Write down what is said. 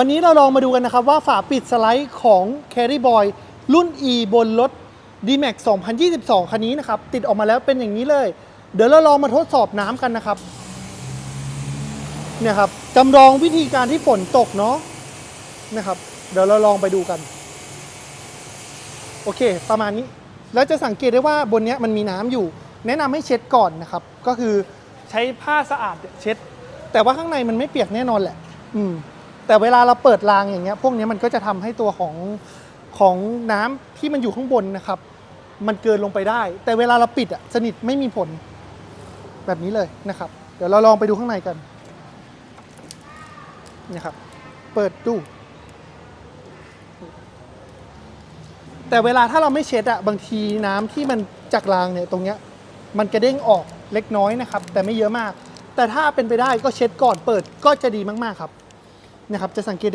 วันนี้เราลองมาดูกันนะครับว่าฝาปิดสไลด์ของ Carry Boy รุ่น E บนรถ D-Max 2022 คันนี้นะครับ ติดออกมาแล้วเป็นอย่างนี้เลย เดี๋ยวเราลองมาทดสอบน้ำกันนะครับ เนี่ยครับจำลองวิธีการที่ฝนตกเนาะนะครับ เดี๋ยวเราลองไปดูกัน โอเค ประมาณนี้ แล้วจะสังเกตได้ว่าบนเนี้ยมันมีน้ำอยู่ แนะนำให้เช็ดก่อนนะครับ ก็คือใช้ผ้าสะอาดเช็ด แต่ว่าข้างในมันไม่เปียกแน่นอนแหละ อืม แต่เวลาเราเปิดรางอย่างเงี้ยพวกนี้มันก็จะทำให้ตัวของของน้ำที่มันอยู่ข้างบนนะครับ มันเกินลงไปได้ แต่เวลาเราปิดอะสนิทไม่มีผลแบบนี้เลยนะครับ เดี๋ยวเราลองไปดูข้างในกันนี่ครับ เปิดดู แต่เวลาถ้าเราไม่เช็ดอะบางทีน้ำที่มันจากรางเนี่ยตรงเนี้ยมันกระเด้งออกเล็กน้อยนะครับ แต่ไม่เยอะมาก แต่ถ้าเป็นไปได้ก็เช็ดก่อนเปิดก็จะดีมากๆครับ นะครับจะสังเกต